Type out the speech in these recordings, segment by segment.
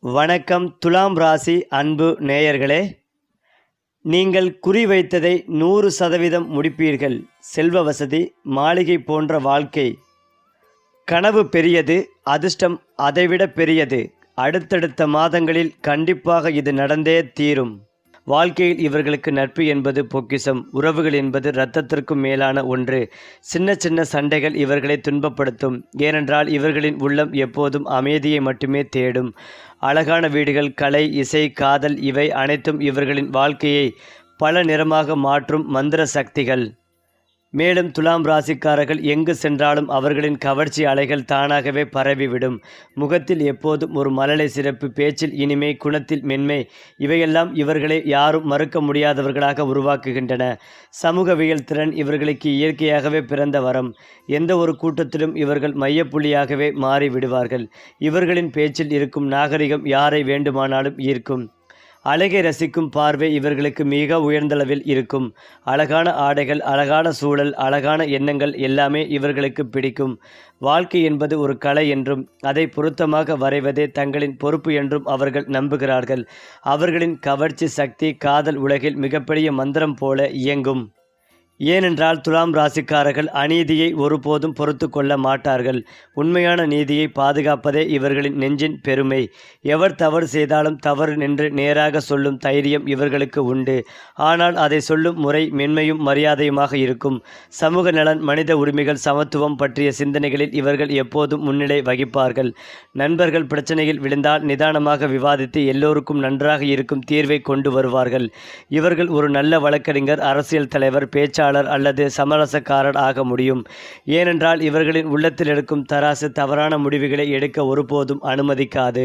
வணக்கம். துலாம் ராசி அன்பு நேயர்களே நீங்கள் குறிவைத்ததை நூறு சதவீதம் முடிப்பீர்கள். செல்வ வசதி மாளிகை போன்ற வாழ்க்கை. கனவு பெரியது அதிர்ஷ்டம் அதைவிட பெரியது. அடுத்தடுத்த மாதங்களில் கண்டிப்பாக இது நடந்தே தீரும். வாழ்க்கையில் இவர்களுக்கு நட்பு என்பது பொக்கிஷம் உறவுகள் என்பது இரத்தத்திற்கும் மேலான ஒன்று. சின்ன சின்ன சண்டைகள் இவர்களை துன்பப்படுத்தும். ஏனென்றால் இவர்களின் உள்ளம் எப்போதும் அமைதியை மட்டுமே தேடும். அழகான வீடுகள் கலை இசை காதல் இவை அனைத்தும் இவர்களின் வாழ்க்கையை பல நிறமாக மாற்றும் மந்திர சக்திகள். மேலும் துலாம் ராசிக்காரர்கள் எங்கு சென்றாலும் அவர்களின் கவர்ச்சி அலைகள் தானாகவே பரவிவிடும். முகத்தில் எப்போதும் ஒரு மலலை சிறப்பு பேச்சில் இனிமை குணத்தில் மென்மை இவையெல்லாம் இவர்களை யாரும் மறுக்க முடியாதவர்களாக உருவாக்குகின்றன. சமூகவியல் திறன் இவர்களுக்கு இயற்கையாகவே பிறந்த வரம். எந்த ஒரு கூட்டத்திலும் இவர்கள் மையப்புள்ளியாகவே மாறிவிடுவார்கள். இவர்களின் பேச்சில் இருக்கும் நாகரிகம் யாரை வேண்டுமானாலும் ஈர்க்கும். அழகை ரசிக்கும் பார்வை இவர்களுக்கு மிக உயர்ந்தளவில் இருக்கும். அழகான ஆடைகள் அழகான சூழல் அழகான எண்ணங்கள் எல்லாமே இவர்களுக்கு பிடிக்கும். வாழ்க்கை என்பது ஒரு கலை என்றும் அதை பொருத்தமாக வரைவதே தங்களின் பொறுப்பு என்றும் அவர்கள் நம்புகிறார்கள். அவர்களின் கவர்ச்சி சக்தி காதல் உலகில் மிகப்பெரிய மந்திரம் போல இயங்கும். ஏனென்றால் துலாம் ராசிக்காரர்கள் அநீதியை ஒருபோதும் பொறுத்து கொள்ள மாட்டார்கள். உண்மையான நீதியை பாதுகாப்பதே இவர்களின் நெஞ்சின் பெருமை. எவர் தவறு செய்தாலும் தவறு நின்று நேராக சொல்லும் தைரியம் இவர்களுக்கு உண்டு. ஆனால் அதை சொல்லும் முறை மென்மையும் மரியாதையுமாக இருக்கும். சமூக நலன் மனித உரிமைகள் சமத்துவம் பற்றிய சிந்தனைகளில் இவர்கள் எப்போதும் முன்னிலை வகிப்பார்கள். நண்பர்கள் பிரச்சனையில் விழுந்தால் நிதானமாக விவாதித்து எல்லோருக்கும் நன்றாக இருக்கும் தீர்வை கொண்டு வருவார்கள். இவர்கள் ஒரு நல்ல வழக்கறிஞர் அரசியல் தலைவர் பேச்சாளர் பேச்சாளர் அல்லது சமரசக்காரர் ஆக முடியும். ஏனென்றால் இவர்களின் உள்ளத்தில் எடுக்கும் தராசு தவறான முடிவுகளை எடுக்க ஒருபோதும் அனுமதிக்காது.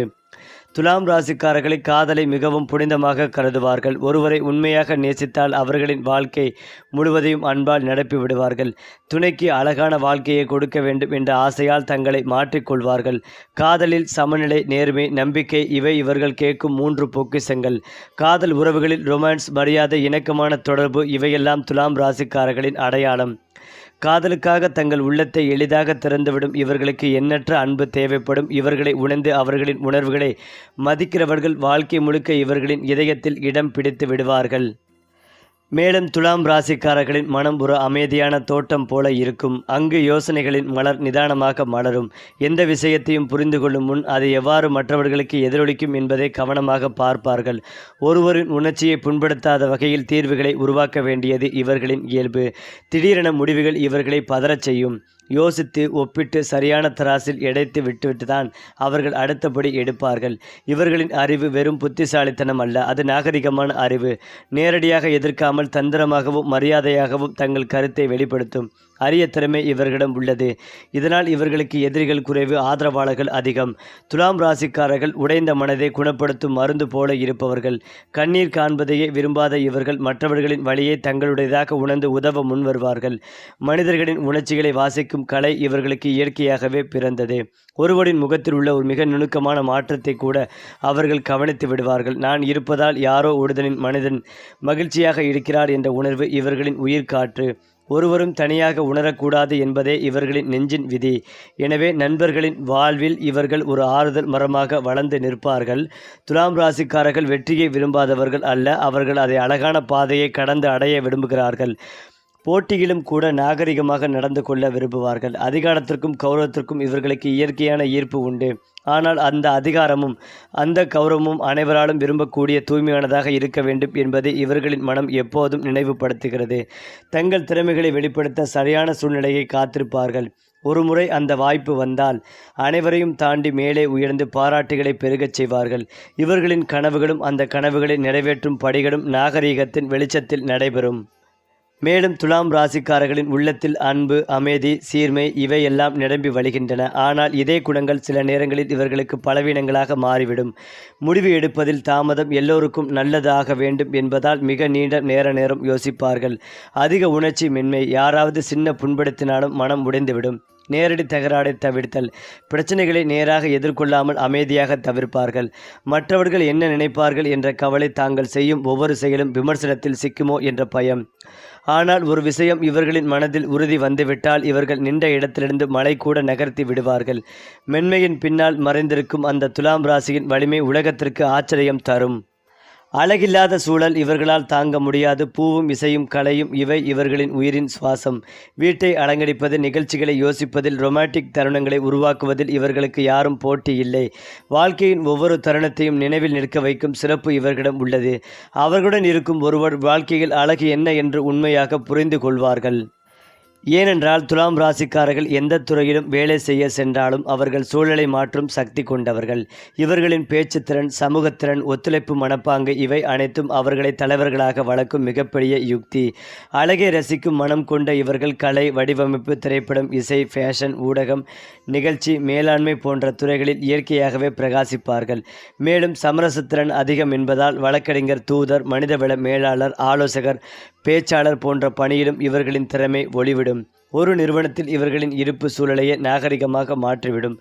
துலாம் ராசிக்காரர்களை காதலை மிகவும் புனிதமாக கருதுவார்கள். ஒருவரை உண்மையாக நேசித்தால் அவர்களின் வாழ்க்கை முழுவதையும் அன்பால் நடப்பி விடுவார்கள். துணைக்கு அழகான வாழ்க்கையை கொடுக்க வேண்டும் என்ற ஆசையால் தங்களை மாற்றிக்கொள்வார்கள். காதலில் சமநிலை நேர்மை நம்பிக்கை இவை இவர்கள் கேட்கும் மூன்று பொக்கிசங்கள் காதல் உறவுகளில் ரொமான்ஸ் மரியாதை இணக்கமான தொடர்பு இவையெல்லாம் துலாம் ராசிக்காரர்களின் அடையாளம். காதலுக்காக தங்கள் உள்ளத்தை எளிதாக திறந்துவிடும். இவர்களுக்கு எண்ணற்ற அன்பு தேவைப்படும். இவர்களை உணர்ந்து அவர்களின் உணர்வுகளை மதிக்கிறவர்கள் வாழ்க்கை முழுக்க இவர்களின் இதயத்தில் இடம் பிடித்து விடுவார்கள். மேலும் துலாம் ராசிக்காரர்களின் மனம் ஒரு அமைதியான தோட்டம் போல இருக்கும். அங்கு யோசனைகளின் மலர் நிதானமாக மலரும். எந்த விஷயத்தையும் புரிந்து கொள்ளும் முன் அதை எவ்வாறு மற்றவர்களுக்கு எதிரொலிக்கும் என்பதை கவனமாக பார்ப்பார்கள். ஒருவரின் உணர்ச்சியை புண்படுத்தாத வகையில் தீர்வுகளை உருவாக்க வேண்டியது இவர்களின் இயல்பு. திடீரென முடிவுகள் இவர்களை பதறச் செய்யும். யோசித்து ஒப்பிட்டு சரியான தராசில் எடைத்து விட்டுவிட்டு தான் அவர்கள் அடுத்தபடி எடுப்பார்கள். இவர்களின் அறிவு வெறும் புத்திசாலித்தனம் அல்ல அது நாகரிகமான அறிவு. நேரடியாக எதிர்க்காமல் தந்திரமாகவும் மரியாதையாகவும் தங்கள் கருத்தை வெளிப்படுத்தும். அரிய திறமை இவர்களிடம் உள்ளது. இதனால் இவர்களுக்கு எதிரிகள் குறைவு ஆதரவாளர்கள் அதிகம். துலாம் ராசிக்காரர்கள் உடைந்த மனதை குணப்படுத்தும் மருந்து போல இருப்பவர்கள். கண்ணீர் காண்பதையே விரும்பாத இவர்கள் மற்றவர்களின் வழியை தங்களுடையதாக உணர்ந்து உதவ முன்வருவார்கள் மனிதர்களின் உணர்ச்சிகளை வாசிக்கும் கலை இவர்களுக்கு இயற்கையாகவே பிறந்தது. ஒருவரின் முகத்தில் உள்ள ஒரு மிக நுணுக்கமான மாற்றத்தை கூட அவர்கள் கவனித்து விடுவார்கள். நான் இருப்பதால் யாரோ ஒருதனின் மனிதன் மகிழ்ச்சியாக இருக்கிறார் என்ற உணர்வு இவர்களின் உயிர் காற்று ஒருவரும் தனியாக உணரக்கூடாது என்பதே இவர்களின் நெஞ்சின் விதி. எனவே நண்பர்களின் வாழ்வில் இவர்கள் ஒரு ஆறுதல் மரமாக வளர்ந்து நிற்பார்கள். துலாம் ராசிக்காரர்கள் வெற்றியை விரும்பாதவர்கள் அல்ல அவர்கள் அதை அழகான பாதையை கடந்து அடைய விரும்புகிறார்கள். போட்டியிலும் கூட நாகரிகமாக நடந்து கொள்ள விரும்புவார்கள். அதிகாரத்திற்கும் கௌரவத்திற்கும் இவர்களுக்கு இயற்கையான ஈர்ப்பு உண்டு. ஆனால் அந்த அதிகாரமும் அந்த கௌரவமும் அனைவராலும் விரும்பக்கூடிய தூய்மையானதாக இருக்க வேண்டும் என்பதை இவர்களின் மனம் எப்போதும் நினைவுபடுத்துகிறது. தங்கள் திறமைகளை வெளிப்படுத்த சரியான சூழ்நிலையை காத்திருப்பார்கள். ஒருமுறை அந்த வாய்ப்பு வந்தால் அனைவரையும் தாண்டி மேலே உயர்ந்து பாராட்டுகளை பெருகச் செய்வார்கள். இவர்களின் கனவுகளும் அந்த கனவுகளை நிறைவேற்றும் படிகளும் நாகரீகத்தின் வெளிச்சத்தில் நடைபெறும். மேலும் துலாம் ராசிக்காரர்களின் உள்ளத்தில் அன்பு அமைதி சீர்மை இவையெல்லாம் நிரம்பி வழிகின்றன. ஆனால் இதே குணங்கள் சில நேரங்களில் இவர்களுக்கு பலவீனங்களாக மாறிவிடும். முடிவு எடுப்பதில் தாமதம் எல்லோருக்கும் நல்லதாக வேண்டும் என்பதால் மிக நீண்ட நேர நேரம் யோசிப்பார்கள். அதிக உணர்ச்சி மென்மை யாராவது சின்ன புண்படுத்தினாலும் மனம் உடைந்துவிடும். நேரடி தகராறை தவிர்த்தல். பிரச்சனைகளை நேராக எதிர்கொள்ளாமல் அமைதியாக தவிர்ப்பார்கள். மற்றவர்கள் என்ன நினைப்பார்கள் என்ற கவலை தாங்கள் செய்யும் ஒவ்வொரு செயலும் விமர்சனத்தில் சிக்குமோ என்ற பயம். ஆனால் ஒரு விஷயம் இவர்களின் மனதில் உறுதி வந்துவிட்டால் இவர்கள் நின்ற இடத்திலிருந்து மலை கூட நகர்த்தி விடுவார்கள். மென்மையின் பின்னால் மறைந்திருக்கும் அந்த துலாம் ராசியின் வலிமை உலகத்திற்கு ஆச்சரியம் தரும். அழகில்லாத சூழல் இவர்களால் தாங்க முடியாது. பூவும் இசையும் கலையும் இவை இவர்களின் உயிரின் சுவாசம். வீட்டை அலங்கரிப்பது நிகழ்ச்சிகளை யோசிப்பதில் ரொமாட்டிக் தருணங்களை உருவாக்குவதில் இவர்களுக்கு யாரும் போட்டி இல்லை. வாழ்க்கையின் ஒவ்வொரு தருணத்தையும் நினைவில் நிற்க வைக்கும் சிறப்பு இவர்களிடம் உள்ளது. அவர்களுடன் இருக்கும் ஒருவர் வாழ்க்கையில் அழகு என்ன என்று உண்மையாக புரிந்து கொள்வார்கள். ஏனென்றால் துலாம் ராசிக்காரர்கள் எந்த துறையிலும் வேலை செய்ய சென்றாலும் அவர்கள் சூழலை மாற்றும் சக்தி கொண்டவர்கள். இவர்களின் பேச்சுத்திறன் சமூகத்திறன் ஒத்துழைப்பு மனப்பாங்கு இவை அனைத்தும் அவர்களை தலைவர்களாக வளர்க்கும் மிகப்பெரிய யுக்தி. அழகை ரசிக்கும் மனம் கொண்ட இவர்கள் கலை வடிவமைப்பு திரைப்படம் இசை ஃபேஷன் ஊடகம் நிகழ்ச்சி மேலாண்மை போன்ற துறைகளில் இயற்கையாகவே பிரகாசிப்பார்கள். மேலும் சமரசத்திறன் அதிகம் என்பதால் வழக்கறிஞர் தூதர் மனிதவள மேலாளர் ஆலோசகர் பேச்சாளர் போன்ற பணியிலும் இவர்களின் திறமை ஒளிவிடும். ஒரு நிறுவனத்தில் இவர்களின் இருப்பு சூழலையே நாகரிகமாக மாற்றிவிடும்.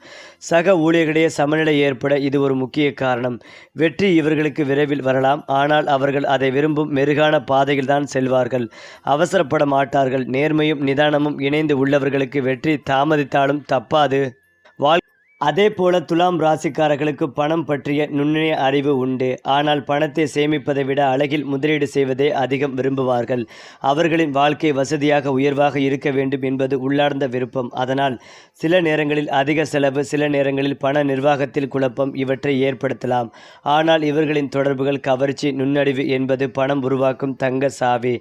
சக ஊழியர்களிடையே சமநிலை ஏற்பட இது ஒரு முக்கிய காரணம். வெற்றி இவர்களுக்கு விரைவில் வரலாம். ஆனால் அவர்கள் அதை விரும்பும் மெருகான பாதையில்தான் செல்வார்கள். அவசரப்பட மாட்டார்கள். நேர்மையும் நிதானமும் இணைந்து உள்ளவர்களுக்கு வெற்றி தாமதித்தாலும் தப்பாது. வாழ் அதே போல துலாம் ராசிக்காரர்களுக்கு பணம் பற்றிய நுண்ணிய அறிவு உண்டு. ஆனால் பணத்தை சேமிப்பதை விட அழகில் முதலீடு செய்வதே அதிகம் விரும்புவார்கள். அவர்களின் வாழ்க்கை வசதியாக உயர்வாக இருக்க வேண்டும் என்பது உள்ளார்ந்த விருப்பம். அதனால் சில நேரங்களில் அதிக செலவு சில நேரங்களில் பண நிர்வாகத்தில் குழப்பம் இவற்றை ஏற்படுத்தலாம். ஆனால் இவர்களின் தொடர்புகள் கவர்ச்சி நுண்ணறிவு என்பது பணம் உருவாக்கும் தங்க சாவி.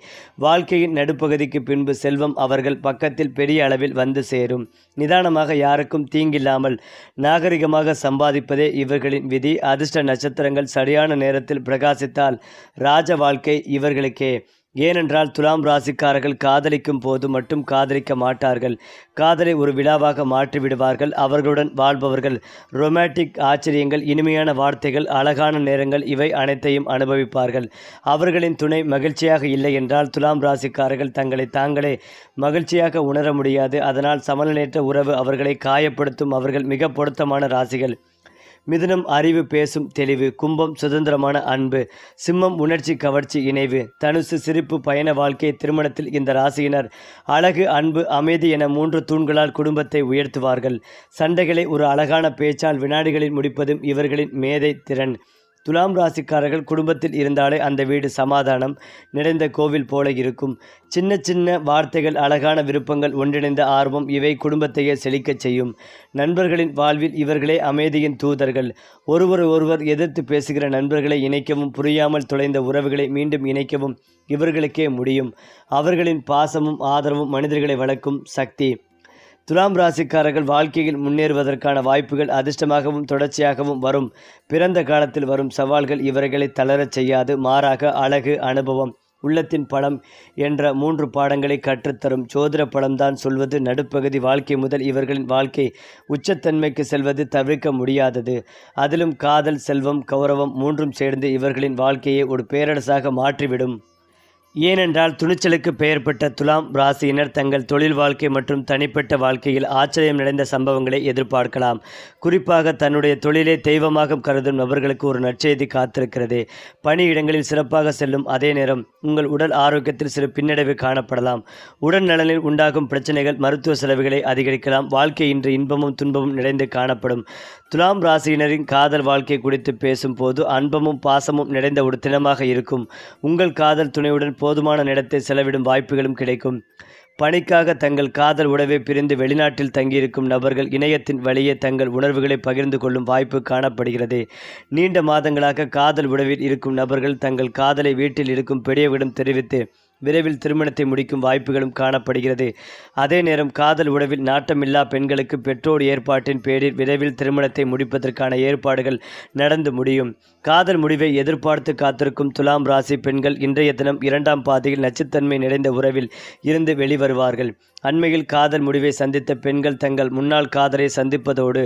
வாழ்க்கையின் நடுப்பகுதிக்கு பின்பு செல்வம் அவர்கள் பக்கத்தில் பெரிய அளவில் வந்து சேரும். நிதானமாக யாருக்கும் தீங்கில்லாமல் நாகரிகமாக சம்பாதிப்பதே இவர்களின் விதி. அதிர்ஷ்ட நட்சத்திரங்கள் சரியான நேரத்தில் பிரகாசித்தால் ராஜ வாழ்க்கை இவர்களுக்கே. ஏனென்றால் துலாம் ராசிக்காரர்கள் காதலிக்கும் போது மட்டும் காதலிக்க மாட்டார்கள். காதலை ஒரு விழாவாக மாற்றிவிடுவார்கள் அவர்களுடன் வாழ்பவர்கள் ரொமாட்டிக் ஆச்சரியங்கள் இனிமையான வார்த்தைகள் அழகான நேரங்கள் இவை அனைத்தையும் அனுபவிப்பார்கள். அவர்களின் துணை மகிழ்ச்சியாக இல்லை என்றால் துலாம் ராசிக்காரர்கள் தங்களை தாங்களே மகிழ்ச்சியாக உணர முடியாது. அதனால் சமநிலையற்ற உறவு அவர்களை காயப்படுத்தும். அவர்கள் மிக பொருத்தமான ராசிகள். மிதுனம் அறிவு பேசும் தெளிவு கும்பம் சுதந்திரமான அன்பு சிம்மம் உணர்ச்சி கவர்ச்சி இணைவு. தனுசு சிரிப்பு பயண வாழ்க்கை திருமணத்தில் இந்த ராசியினர் அழகு அன்பு அமைதி என மூன்று தூண்களால் குடும்பத்தை உயர்த்துவார்கள். சண்டைகளை ஒரு அழகான பேச்சால் வினாடிகளில் முடிப்பதும் இவர்களின் மேதை திறன். துலாம் ராசிக்காரர்கள் குடும்பத்தில் இருந்தாலே அந்த வீடு சமாதானம். நிறைந்த கோவில் போல இருக்கும். சின்ன சின்ன வார்த்தைகள் அழகான விருப்பங்கள் ஒன்றிணைந்த ஆர்வம் இவை குடும்பத்தையே செழிக்கச் செய்யும். நண்பர்களின் வாழ்வில் இவர்களே அமைதியின் தூதர்கள். ஒருவர் ஒருவர் எதிர்த்து பேசுகிற நண்பர்களை இணைக்கவும் புரியாமல் தொலைந்த உறவுகளை மீண்டும் இணைக்கவும் இவர்களுக்கே முடியும். அவர்களின் பாசமும் ஆதரவும் மனிதர்களை வளர்க்கும் சக்தி. துலாம் ராசிக்காரர்கள் வாழ்க்கையில் முன்னேறுவதற்கான வாய்ப்புகள் அதிர்ஷ்டமாகவும் தொடர்ச்சியாகவும் வரும். பிறந்த காலத்தில் வரும் சவால்கள் இவர்களை தளரச் செய்யாது. மாறாக அழகு அனுபவம் உள்ளத்தின் பழம் என்ற மூன்று பாடங்களை கற்றுத்தரும். சோதிர பழம்தான் சொல்வது. நடுப்பகுதி வாழ்க்கை முதல் இவர்களின் வாழ்க்கை உச்சத்தன்மைக்கு செல்வது தவிர்க்க முடியாதது. அதிலும் காதல் செல்வம் கௌரவம் மூன்றும் சேர்ந்து இவர்களின் வாழ்க்கையை ஒரு பேரரசாக மாற்றிவிடும். ஏனென்றால் துணிச்சலுக்கு பெயர் பெற்ற துலாம் ராசியினர் தங்கள் தொழில் வாழ்க்கை மற்றும் தனிப்பட்ட வாழ்க்கையில் ஆச்சரியம் நிறைந்த சம்பவங்களை எதிர்பார்க்கலாம். குறிப்பாக தன்னுடைய தொழிலை தெய்வமாக கருதும் நபர்களுக்கு ஒரு நற்செய்தி காத்திருக்கிறது. பணியிடங்களில் சிறப்பாக செல்லும் அதே நேரம் உங்கள் உடல் ஆரோக்கியத்தில் சிறு பின்னடைவு காணப்படலாம். உடல் நலனில் உண்டாகும் பிரச்சனைகள் மருத்துவ செலவுகளை அதிகரிக்கலாம். வாழ்க்கை இன்று இன்பமும் துன்பமும் நிறைந்து காணப்படும். துலாம் ராசியினரின் காதல் வாழ்க்கை குறித்து பேசும்போது அன்பமும் பாசமும் நிறைந்த ஒரு தினமாக இருக்கும். உங்கள் காதல் துணையுடன் போதுமான நேரத்தை செலவிடும் வாய்ப்புகளும் கிடைக்கும். பணிக்காக தங்கள் காதல் உடவே பிரிந்து வெளிநாட்டில் தங்கியிருக்கும் நபர்கள் இணையத்தின் வழியே தங்கள் உணர்வுகளை பகிர்ந்து கொள்ளும் வாய்ப்பு காணப்படுகிறது. நீண்ட மாதங்களாக காதல் உடவில் இருக்கும் நபர்கள் தங்கள் காதலை வீட்டில் இருக்கும் பெரியவரிடம் தெரிவித்து விரைவில் திருமணத்தை முடிக்கும் வாய்ப்புகளும் காணப்படுகிறது. அதே நேரம் காதல் உறவில் நாட்டமில்லா பெண்களுக்கு பெற்றோர் ஏற்பாட்டின் பேரில் விரைவில் திருமணத்தை முடிப்பதற்கான ஏற்பாடுகள் நடந்து முடியும். காதல் முடிவை எதிர்பார்த்து காத்திருக்கும் துலாம் ராசி பெண்கள் இன்றைய தினம் இரண்டாம் பாதையில் நச்சுத்தன்மை நிறைந்த உறவில் இருந்து வெளிவருவார்கள். அண்மையில் காதல் முடிவை சந்தித்த பெண்கள் தங்கள் முன்னாள் காதலை சந்திப்பதோடு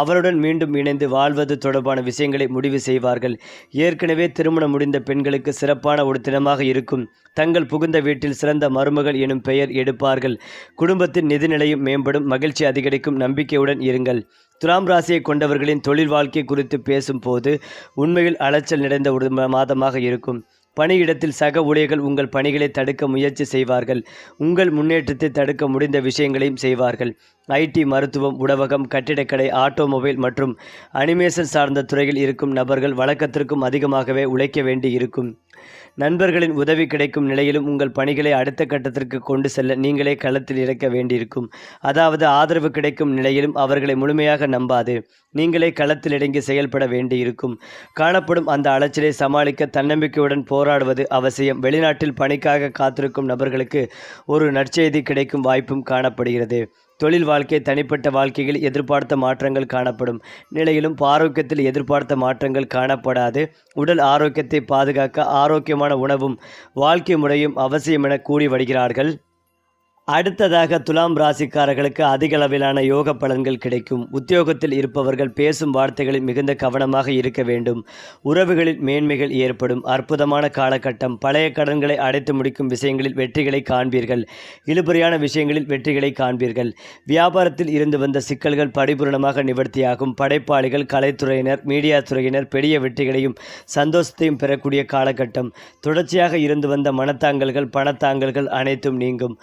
அவருடன் மீண்டும் இணைந்து வாழ்வது தொடர்பான விஷயங்களை முடிவு செய்வார்கள். ஏற்கனவே திருமணம் முடிந்த பெண்களுக்கு சிறப்பான ஒரு தினமாக இருக்கும். தங்கள் புகுந்த வீட்டில் சிறந்த மருமகள் எனும் பெயர் எடுப்பார்கள். குடும்பத்தின் நிதிநிலையும் மேம்படும். மகிழ்ச்சி அதிகரிக்கும். நம்பிக்கையுடன் இருங்கள். துலாம் ராசியை கொண்டவர்களின் தொழில் வாழ்க்கை குறித்து பேசும்போது உண்மையில் அலைச்சல் நிறைந்த ஒரு மாதமாக இருக்கும். பணியிடத்தில் சக ஊழியர்கள் உங்கள் பணிகளை தடுக்க முயற்சி செய்வார்கள். உங்கள் முன்னேற்றத்தை தடுக்க முடிந்த விஷயங்களையும் செய்வார்கள். ஐடி மருத்துவம் உணவகம் கட்டிடக்கடை ஆட்டோமொபைல் மற்றும் அனிமேஷன் சார்ந்த துறையில் இருக்கும் நபர்கள் வழக்கத்திற்கும் அதிகமாகவே உழைக்க வேண்டி இருக்கும் நண்பர்களின் உதவி கிடைக்கும் நிலையிலும் உங்கள் பணிகளை அடுத்த கட்டத்திற்கு கொண்டு செல்ல நீங்களே களத்தில் இறக்க வேண்டியிருக்கும். அதாவது ஆதரவு கிடைக்கும் நிலையிலும் அவர்களை முழுமையாக நம்பாது. நீங்களே களத்தில் இறங்கி செயல்பட வேண்டியிருக்கும். காணப்படும் அந்த அலைச்சலை சமாளிக்க தன்னம்பிக்கையுடன் போராடுவது அவசியம். வெளிநாட்டில் பணிக்காக காத்திருக்கும் நபர்களுக்கு ஒரு நற்செய்தி கிடைக்கும் வாய்ப்பும் காணப்படுகிறது. தொழில் வாழ்க்கை தனிப்பட்ட வாழ்க்கையில் எதிர்பார்த்த மாற்றங்கள் காணப்படும். நிலையிலும் ஆரோக்கியத்தில் எதிர்பார்த்த மாற்றங்கள் காணப்படாது. உடல் ஆரோக்கியத்தை பாதுகாக்க ஆரோக்கியமான உணவும் வாழ்க்கை முறையும் அவசியம் என கூறி வருகிறார்கள். அடுத்ததாக துலாம் ராசிக்காரர்களுக்கு அதிக அளவிலான யோக பலன்கள் கிடைக்கும். உத்தியோகத்தில் இருப்பவர்கள் பேசும் வார்த்தைகளில் மிகுந்த கவனமாக இருக்க வேண்டும். உறவுகளில் மேன்மைகள் ஏற்படும். அற்புதமான காலகட்டம். பழைய கடன்களை அடைத்து முடிக்கும் விஷயங்களில் வெற்றிகளை காண்பீர்கள். இழுபறியான விஷயங்களில் வெற்றிகளை காண்பீர்கள். வியாபாரத்தில் இருந்து வந்த சிக்கல்கள் படிபூரணமாக நிவர்த்தியாகும். படைப்பாளிகள் கலைத்துறையினர் மீடியா துறையினர் பெரிய வெற்றிகளையும் சந்தோஷத்தையும் பெறக்கூடிய காலகட்டம். தொடர்ச்சியாக இருந்து வந்த மனத்தாங்கல்கள் பணத்தாங்கல்கள் அனைத்தும் நீங்கும்.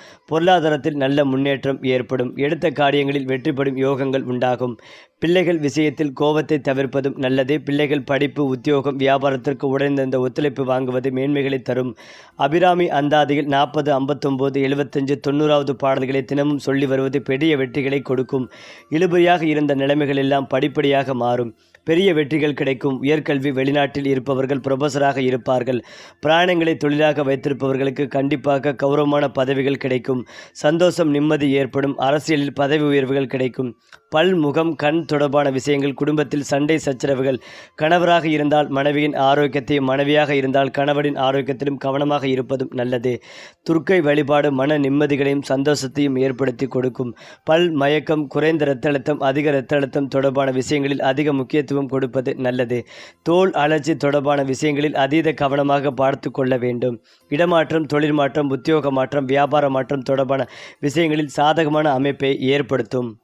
பொருளாதாரத்தில் நல்ல முன்னேற்றம் ஏற்படும். எடுத்த காரியங்களில் வெற்றிப்படும் யோகங்கள் உண்டாகும். பிள்ளைகள் விஷயத்தில் கோபத்தை தவிர்ப்பதும் நல்லது. பிள்ளைகள் படிப்பு உத்தியோகம் வியாபாரத்திற்கு உடனிருந்த ஒத்துழைப்பு வாங்குவது மேன்மைகளை தரும். அபிராமி அந்தாதியில் நாற்பது ஐம்பத்தொம்போது எழுபத்தஞ்சு தொண்ணூறாவது பாடல்களை தினமும் சொல்லி வருவது பெரிய வெற்றிகளை கொடுக்கும். இழுபறியாக இருந்த நிலைமைகள் எல்லாம் படிப்படியாக மாறும். பெரிய வெற்றிகள் கிடைக்கும். உயர்கல்வி வெளிநாட்டில் இருப்பவர்கள் ப்ரொஃபஸராக இருப்பார்கள். பிராணங்களை தொழிலாக வைத்திருப்பவர்களுக்கு கண்டிப்பாக கௌரவமான பதவிகள் கிடைக்கும். சந்தோஷம் நிம்மதி ஏற்படும். அரசியலில் பதவி உயர்வுகள் கிடைக்கும். பல் முகம் கண் தொடர்பான விஷயங்கள் குடும்பத்தில் சண்டை சச்சரவுகள் கணவராக இருந்தால் மனைவியின் ஆரோக்கியத்தையும் மனைவியாக இருந்தால் கணவனின் ஆரோக்கியத்திலும் கவனமாக இருப்பதும் நல்லது. துர்க்கை வழிபாடு மன நிம்மதிகளையும் சந்தோஷத்தையும் ஏற்படுத்தி கொடுக்கும். பல் மயக்கம் குறைந்த இரத்த அழுத்தம் அதிக இரத்த அழுத்தம் தொடர்பான விஷயங்களில் அதிக முக்கியத்துவம் கொடுப்பது நல்லது. தோல் அழற்சி தொடர்பான விஷயங்களில் அதீத கவனமாக பார்த்து கொள்ள வேண்டும். இடமாற்றம் தொழில் மாற்றம் உத்தியோக மாற்றம் வியாபார மாற்றம் தொடர்பான விஷயங்களில் சாதகமான அமைப்பை ஏற்படுத்தும்.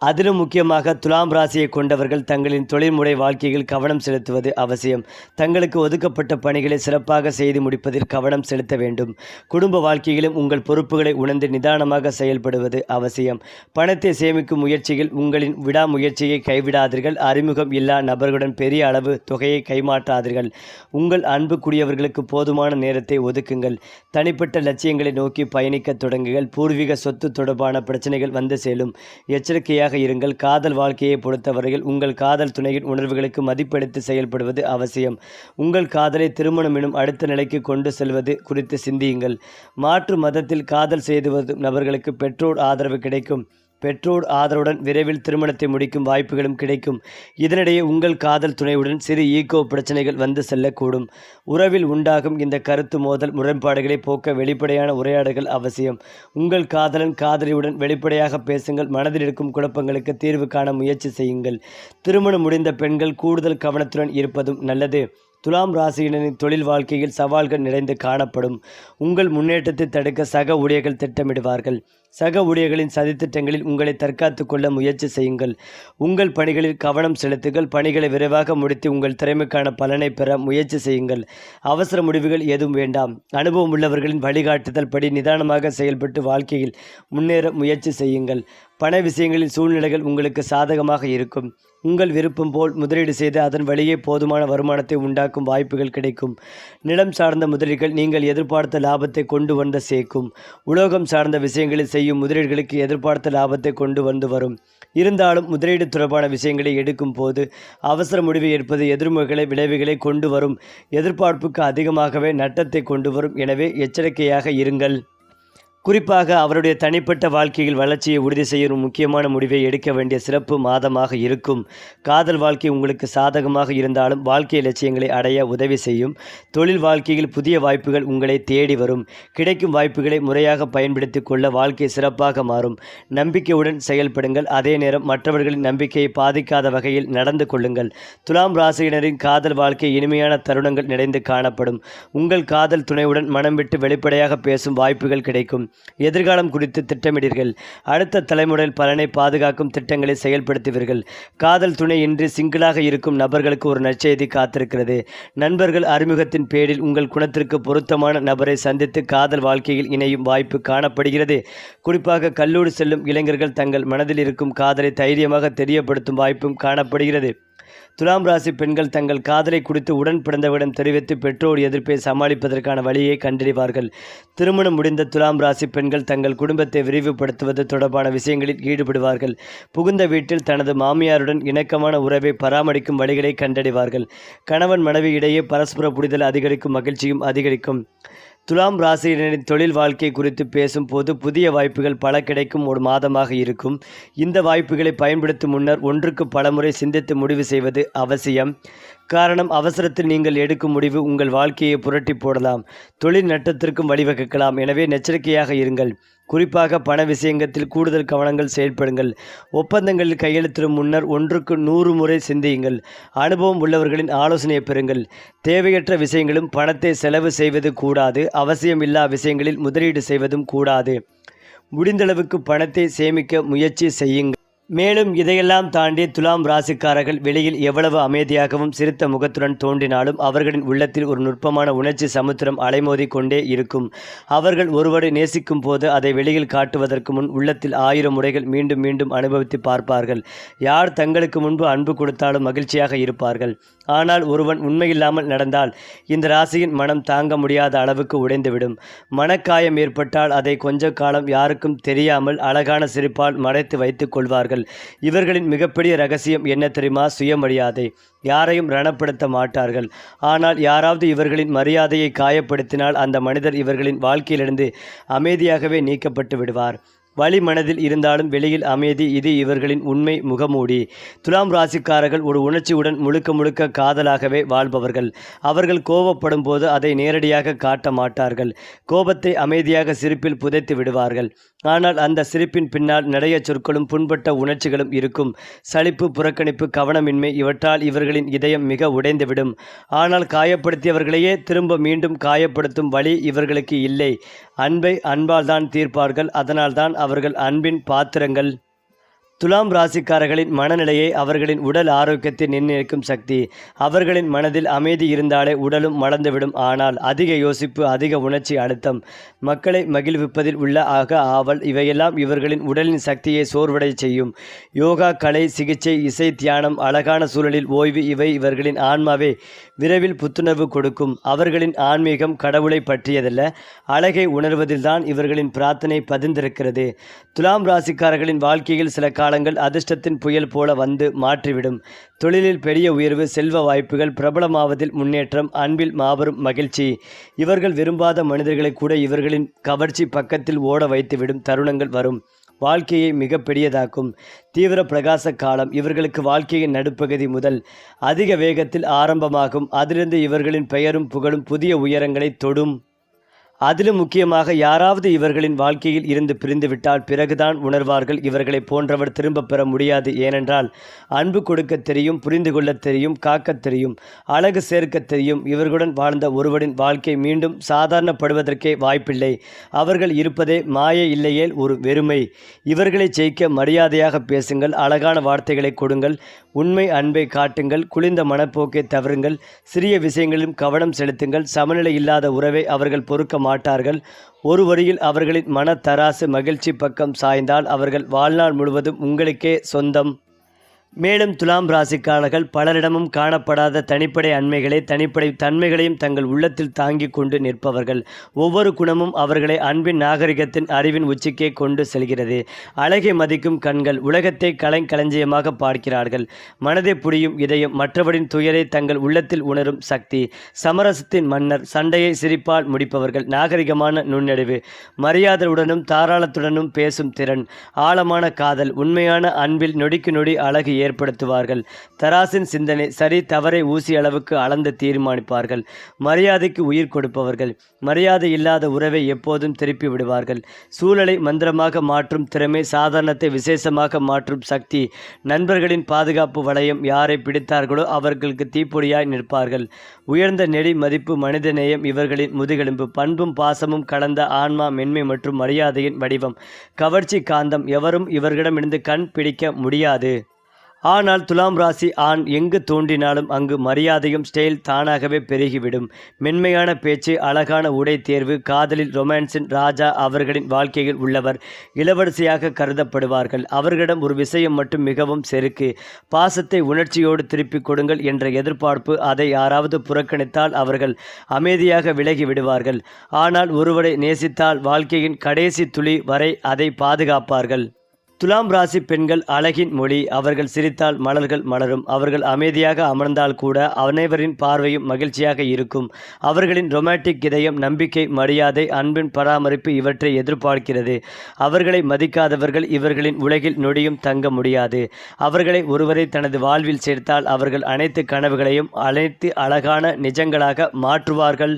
அதிலும் முக்கியமாக துலாம் ராசியை கொண்டவர்கள் தங்களின் தொழில்முறை வாழ்க்கையில் கவனம் செலுத்துவது அவசியம். தங்களுக்கு ஒதுக்கப்பட்ட பணிகளை சிறப்பாக செய்து முடிப்பதில் கவனம் செலுத்த வேண்டும். குடும்ப வாழ்க்கையிலும் உங்கள் பொறுப்புகளை உணர்ந்து நிதானமாக செயல்படுவது அவசியம். பணத்தை சேமிக்கும் முயற்சியில் உங்களின் விடாமுயற்சியை கைவிடாதீர்கள். அறிமுகம் இல்லா நபர்களுடன் பெரிய அளவு தொகையை கைமாற்றாதீர்கள். உங்கள் அன்புக்குரியவர்களுக்கு போதுமான நேரத்தை ஒதுக்குங்கள். தனிப்பட்ட லட்சியங்களை நோக்கி பயணிக்க தொடங்குங்கள். பூர்வீக சொத்து தொடர்பான பிரச்சனைகள் வந்து செல்லும் எச்சரிக்கையாக இருங்கள். காதல் வாழ்க்கையை பொறுத்தவரையில் உங்கள் காதல் துணையின் உணர்வுகளுக்கு மதிப்பெடுத்து செயல்படுவது அவசியம். உங்கள் காதலை திருமணம் எனும் அடுத்த நிலைக்கு கொண்டு செல்வது குறித்து சிந்தியுங்கள். மாற்று மதத்தில் காதல் செய்து வரும் நபர்களுக்கு பெற்றோர் ஆதரவு கிடைக்கும். பெற்றோர் ஆதரவுடன் விரைவில் திருமணத்தை முடிக்கும் வாய்ப்புகளும் கிடைக்கும். இதனிடையே உங்கள் காதல் துணையுடன் சிறு ஈகோ பிரச்சனைகள் வந்து செல்லக்கூடும். உறவில் உண்டாகும் இந்த கருத்து மோதல் முரண்பாடுகளை போக்க வெளிப்படையான உரையாடல்கள் அவசியம். உங்கள் காதலன் காதலியுடன் வெளிப்படையாக பேசுங்கள் மனதில் இருக்கும் குழப்பங்களுக்கு தீர்வு காண முயற்சி செய்யுங்கள். திருமணம் முடிந்த பெண்கள் கூடுதல் கவனத்துடன் இருப்பதும் நல்லது. துலாம் ராசியினரின் தொழில் வாழ்க்கையில் சவால்கள் நிறைந்து காணப்படும். உங்கள் முன்னேற்றத்தை தடுக்க சக ஊழியர்கள் திட்டமிடுவார்கள். சக ஊழியர்களின் சதித்திட்டங்களில் உங்களை தற்காத்து கொள்ள முயற்சி செய்யுங்கள். உங்கள் பணிகளில் கவனம் செலுத்துங்கள். பணிகளை விரைவாக முடித்து உங்கள் திறமைக்கான பலனை பெற முயற்சி செய்யுங்கள். அவசர முடிவுகள் எதுவும் வேண்டாம். அனுபவம் உள்ளவர்களின் வழிகாட்டுதல் படி நிதானமாக செயல்பட்டு வாழ்க்கையில் முன்னேற முயற்சி செய்யுங்கள். பண விஷயங்களில் சூழ்நிலைகள் உங்களுக்கு சாதகமாக இருக்கும். உங்கள் விருப்பம் போல் முதலீடு செய்து அதன் வழியே போதுமான வருமானத்தை உண்டாக்கும் வாய்ப்புகள் கிடைக்கும். நிலம் சார்ந்த முதலீடுகள் நீங்கள் எதிர்பார்த்த லாபத்தை கொண்டு வந்து சேர்க்கும். உலோகம் சார்ந்த விஷயங்களில் செய்யும் முதலீடுகளுக்கு எதிர்பார்த்த லாபத்தை கொண்டு வந்து வரும். இருந்தாலும் முதலீடு தொடர்பான விஷயங்களை எடுக்கும் போது அவசர முடிவு எடுப்பது எதிர்முகளை விளைவுகளை கொண்டு வரும். எதிர்பார்ப்புக்கு அதிகமாகவே நட்டத்தை கொண்டு வரும். எனவே எச்சரிக்கையாக இருங்கள். குறிப்பாக அவருடைய தனிப்பட்ட வாழ்க்கையில் வளர்ச்சியை உறுதி செய்யும் முக்கியமான முடிவை எடுக்க வேண்டிய சிறப்பு மாதமாக இருக்கும். காதல் வாழ்க்கை உங்களுக்கு சாதகமாக இருந்தாலும் வாழ்க்கை லட்சியங்களை அடைய உதவி செய்யும். தொழில் வாழ்க்கையில் புதிய வாய்ப்புகள் உங்களை தேடி வரும். கிடைக்கும் வாய்ப்புகளை முறையாக பயன்படுத்தி கொள்ள வாழ்க்கை சிறப்பாக மாறும். நம்பிக்கையுடன் செயல்படுங்கள். அதே நேரம் மற்றவர்களின் நம்பிக்கையை பாதிக்காத வகையில் நடந்து கொள்ளுங்கள். துலாம் ராசியினரின் காதல் வாழ்க்கை இனிமையான தருணங்கள் நிறைந்து காணப்படும். உங்கள் காதல் துணையுடன் மனம் விட்டு வெளிப்படையாக பேசும் வாய்ப்புகள் கிடைக்கும். எதிர்காலம் குறித்து திட்டமிடீர்கள். அடுத்த தலைமுறையில் பலனை பாதுகாக்கும் திட்டங்களை செயல்படுத்துவீர்கள். காதல் துணை இன்றி சிங்கிளாக இருக்கும் நபர்களுக்கு ஒரு நற்செய்தி காத்திருக்கிறது. நண்பர்கள் அறிமுகத்தின் பேரில் உங்கள் குணத்திற்கு பொருத்தமான நபரை சந்தித்து காதல் வாழ்க்கையில் இணையும் வாய்ப்பு காணப்படுகிறது. குறிப்பாக கல்லூரி செல்லும் இளைஞர்கள் தங்கள் மனதில் இருக்கும் காதலை தைரியமாக தெரியப்படுத்தும் வாய்ப்பும் காணப்படுகிறது. துலாம் ராசி பெண்கள் தங்கள் காதலை குறித்து உடன் பிறந்தவரிடம் தெரிவித்து பெற்றோர் எதிர்ப்பை சமாளிப்பதற்கான வழியை கண்டறிவார்கள். திருமணம் முடிந்த துலாம் ராசி பெண்கள் தங்கள் குடும்பத்தை விரிவுபடுத்துவது தொடர்பான விஷயங்களில் ஈடுபடுவார்கள். புகுந்த வீட்டில் தனது மாமியாருடன் இணக்கமான உறவை பராமரிக்கும் வழிகளை கண்டறிவார்கள். கணவன் மனைவி இடையே பரஸ்பர புரிதல் அதிகரிக்கும் மகிழ்ச்சியும் அதிகரிக்கும். துலாம் ராசியினரின் தொழில் வாழ்க்கை குறித்து பேசும்போது புதிய வாய்ப்புகள் பல கிடைக்கும் ஒரு மாதமாக இருக்கும். இந்த வாய்ப்புகளை பயன்படுத்தும் முன்னர் ஒன்றுக்கு பலமுறை சிந்தித்து முடிவு செய்வது அவசியம். காரணம் அவசரத்தில் நீங்கள் எடுக்கும் முடிவு உங்கள் வாழ்க்கையை புரட்டி போடலாம். தொழில் நட்டத்திற்கும் வழிவகுக்கலாம். எனவே எச்சரிக்கையாக இருங்கள். குறிப்பாக பண விஷயங்கத்தில் கூடுதல் கவனங்கள் செயல்படுங்கள் ஒப்பந்தங்களில் கையெழுத்திடும் முன்னர் ஒன்றுக்கு நூறு முறை சிந்தியுங்கள். அனுபவம் உள்ளவர்களின் ஆலோசனையை பெறுங்கள். தேவையற்ற விஷயங்களும் பணத்தை செலவு செய்வது கூடாது. அவசியமில்லா விஷயங்களில் முதலீடு செய்வதும் கூடாது. முடிந்தளவுக்கு பணத்தை சேமிக்க முயற்சி செய்யுங்கள். மேலும் இதையெல்லாம் தாண்டி துலாம் ராசிக்காரர்கள் வெளியில் எவ்வளவு அமைதியாகவும் சிரித்த முகத்துடன் தோன்றினாலும் அவர்களின் உள்ளத்தில் ஒரு நுட்பமான உணர்ச்சி சமுத்திரம் அலைமோதி கொண்டே இருக்கும். அவர்கள் ஒருவரை நேசிக்கும் போது அதை வெளியில் காட்டுவதற்கு முன் உள்ளத்தில் ஆயிரம் முறைகள் மீண்டும் மீண்டும் அனுபவித்து பார்ப்பார்கள். யார் தங்களுக்கு முன்பு அன்பு கொடுத்தாலும் மகிழ்ச்சியாக இருப்பார்கள். ஆனால் ஒருவன் உண்மையில்லாமல் நடந்தால் இந்த ராசியின் மனம் தாங்க முடியாத அளவுக்கு உடைந்துவிடும். மனக்காயம் ஏற்பட்டால் அதை கொஞ்ச காலம் யாருக்கும் தெரியாமல் அழகான சிரிப்பால் மறைத்து வைத்துக் கொள்வார்கள். இவர்களின் மிகப்பெரிய ரகசியம் என்ன தெரியுமா? சுயமரியாதை. யாரையும் ரணப்படுத்த மாட்டார்கள். ஆனால் யாராவது இவர்களின் மரியாதையை காயப்படுத்தினால் அந்த மனிதர் இவர்களின் வாழ்க்கையிலிருந்து அமைதியாகவே நீக்கப்பட்டு விடுவார். வழி மனதில் இருந்தாலும் வெளியில் அமைதி இது இவர்களின் உண்மை முகமூடி. துலாம் ராசிக்காரர்கள் ஒரு உணர்ச்சியுடன் முழுக்க முழுக்க காதலாகவே வாழ்பவர்கள். அவர்கள் கோபப்படும் போது அதை நேரடியாக காட்ட மாட்டார்கள். கோபத்தை அமைதியாக சிரிப்பில் புதைத்து விடுவார்கள். ஆனால் அந்த சிரிப்பின் பின்னால் நிறைய சொற்களும் புண்பட்ட உணர்ச்சிகளும் இருக்கும். சலிப்பு புறக்கணிப்பு கவனமின்மை இவற்றால் இவர்களின் இதயம் மிக உடைந்துவிடும். ஆனால் காயப்படுத்தியவர்களையே திரும்ப மீண்டும் காயப்படுத்தும் வழி இவர்களுக்கு இல்லை. அன்பை அன்பால் தான் தீர்ப்பார்கள். அதனால்தான் அவர்கள் அன்பின் பாத்திரங்கள் துலாம் ராசிக்காரர்களின் மனநிலையை அவர்களின் உடல் ஆரோக்கியத்தை நிர்ணயிக்கும் சக்தி. அவர்களின் மனதில் அமைதி இருந்தாலே உடலும் மலர்ந்துவிடும். ஆனால் அதிக யோசிப்பு அதிக உணர்ச்சி அழுத்தம் மக்களை மகிழ்விப்பதில் உள்ள ஆக ஆவல் இவையெல்லாம் இவர்களின் உடலின் சக்தியை சோர்வடை செய்யும். யோகா கலை சிகிச்சை இசை தியானம் அழகான சூழலில் ஓய்வு இவை இவர்களின் ஆன்மாவை விரைவில் புத்துணர்வு கொடுக்கும். அவர்களின் ஆன்மீகம் கடவுளை பற்றியதல்ல அழகை உணர்வதில்தான் இவர்களின் பிரார்த்தனை பதிந்திருக்கிறது. துலாம் ராசிக்காரர்களின் வாழ்க்கையில் சில காலங்கள் அதிர்ஷ்டத்தின் புயல் போல வந்து மாற்றிவிடும். தொழிலில் பெரிய உயர்வு செல்வ வாய்ப்புகள் பிரபலமாவதில் முன்னேற்றம் அன்பில் மாபெரும் மகிழ்ச்சி. இவர்கள் விரும்பாத மனிதர்களை கூட இவர்களின் கவர்ச்சி பக்கத்தில் ஓட வைத்துவிடும் தருணங்கள் வரும். வாழ்க்கையை மிக பெரியதாக்கும். தீவிர பிரகாச காலம் இவர்களுக்கு வாழ்க்கையின் நடுப்பகுதி முதல் அதிக வேகத்தில் ஆரம்பமாகும். அதிலிருந்து இவர்களின் பெயரும் புகழும் புதிய உயரங்களை தொடும். அதிலும் முக்கியமாக யாராவது இவர்களின் வாழ்க்கையில் இருந்து பிரிந்துவிட்டால் பிறகுதான் உணர்வார்கள் இவர்களை போன்றவர் திரும்பப் பெற முடியாது. ஏனென்றால் அன்பு கொடுக்க தெரியும் புரிந்து கொள்ள தெரியும் காக்கத் தெரியும் அழகு சேர்க்கத் தெரியும். இவர்களுடன் வாழ்ந்த ஒருவரின் வாழ்க்கை மீண்டும் சாதாரணப்படுவதற்கே வாய்ப்பில்லை. அவர்கள் இருப்பதே மாய இல்லையேல் ஒரு வெறுமை. இவர்களை ஜெயிக்க மரியாதையாக பேசுங்கள் அழகான வார்த்தைகளை கொடுங்கள் உண்மை அன்பை காட்டுங்கள் குளிர்ந்த மனப்போக்கை தவறுங்கள் சிறிய விஷயங்களிலும் கவனம் செலுத்துங்கள் சமநிலை இல்லாத உறவை அவர்கள் பொறுக்க மாட்டார்கள். ஒரு வரியில் அவர்களின் மனத்தராசு மகிழ்ச்சி பக்கம் சாய்ந்தால் அவர்கள் வாழ்நாள் முழுவதும் உங்களுக்கே சொந்தம். மேலும் துலாம் ராசிக்காரர்கள் பலரிடமும் காணப்படாத தனிப்படை அண்மைகளை தனிப்படை தன்மைகளையும் தங்கள் உள்ளத்தில் தாங்கிக் கொண்டு நிற்பவர்கள். ஒவ்வொரு குணமும் அவர்களை அன்பின் நாகரிகத்தின் அறிவின் உச்சிக்கே கொண்டு செல்கிறது. அழகை மதிக்கும் கண்கள் உலகத்தை கலைக்களஞ்சியமாக பார்க்கிறார்கள். மனதை புரியும் இதயம் மற்றவரின் துயரை தங்கள் உள்ளத்தில் உணரும் சக்தி. சமரசத்தின் மன்னர் சண்டையை சிரிப்பால் முடிப்பவர்கள். நாகரிகமான நுண்ணறிவு. மரியாதையுடனும் தாராளத்துடனும் பேசும் திறன். ஆழமான காதல். உண்மையான அன்பில் நொடிக்கு நொடி அழகு ஏற்படுத்துவார்கள். தராசின் சிந்தனை சரி தவறை ஊசி அளவுக்கு அளந்து தீர்மானிப்பார்கள். மரியாதைக்கு உயிர் கொடுப்பவர்கள் மரியாதை இல்லாத உறவை எப்போதும் திருப்பி விடுவார்கள். சூழலை மந்திரமாக மாற்றும் திறமை சாதாரணத்தை விசேஷமாக மாற்றும் சக்தி நண்பர்களின் பாதுகாப்பு வளையம் யாரை பிடித்தார்களோ அவர்களுக்கு தீப்பொடியாய் நிற்பார்கள். உயர்ந்த நெறி மதிப்பு மனிதநேயம் இவர்களின் முதுகெலும்பு பண்பும் பாசமும் கலந்த ஆன்மா மென்மை மற்றும் மரியாதையின் வடிவம். கவர்ச்சி காந்தம் எவரும் இவர்களிடமிருந்து கண் பிடிக்க முடியாது. ஆனால் துலாம் ராசி ஆண் எங்கு தோன்றினாலும் அங்கு மரியாதையும் ஸ்டைல் தானாகவே பெருகிவிடும். மென்மையான பேச்சு அழகான உடை தேர்வு காதலில் ரொமான்ஸின் ராஜா அவர்களின் வாழ்க்கையில் உள்ளவர் இளவரசியாக கருதப்படுவார்கள். அவர்களிடம் ஒரு விஷயம் மட்டும் மிகவும் செருக்கு. பாசத்தை உணர்ச்சியோடு திருப்பிக் கொடுங்கள் என்ற எதிர்பார்ப்பு அதை யாராவது புறக்கணித்தால் அவர்கள் அமைதியாக விலகி விடுவார்கள். ஆனால் ஒருவரை நேசித்தால் வாழ்க்கையின் கடைசி துளி வரை அதை பாதுகாப்பார்கள். துலாம் ராசி பெண்கள் அழகின் மொழி. அவர்கள் சிரித்தால் மலர்கள் மலரும். அவர்கள் அமைதியாக அமர்ந்தால் கூட அனைவரின் பார்வையும் மகிழ்ச்சியாக இருக்கும். அவர்களின் ரொமாட்டிக் இதயம் நம்பிக்கை மரியாதை அன்பின் பராமரிப்பு இவற்றை எதிர்பார்க்கிறது. அவர்களை மதிக்காதவர்கள் இவர்களின் உலகில் நொடியும் தங்க முடியாது. அவர்களை ஒருவரை தனது வாழ்வில் சேர்த்தால் அவர்கள் அனைத்து கனவுகளையும் அனைத்து அழகான நிஜங்களாக மாற்றுவார்கள்.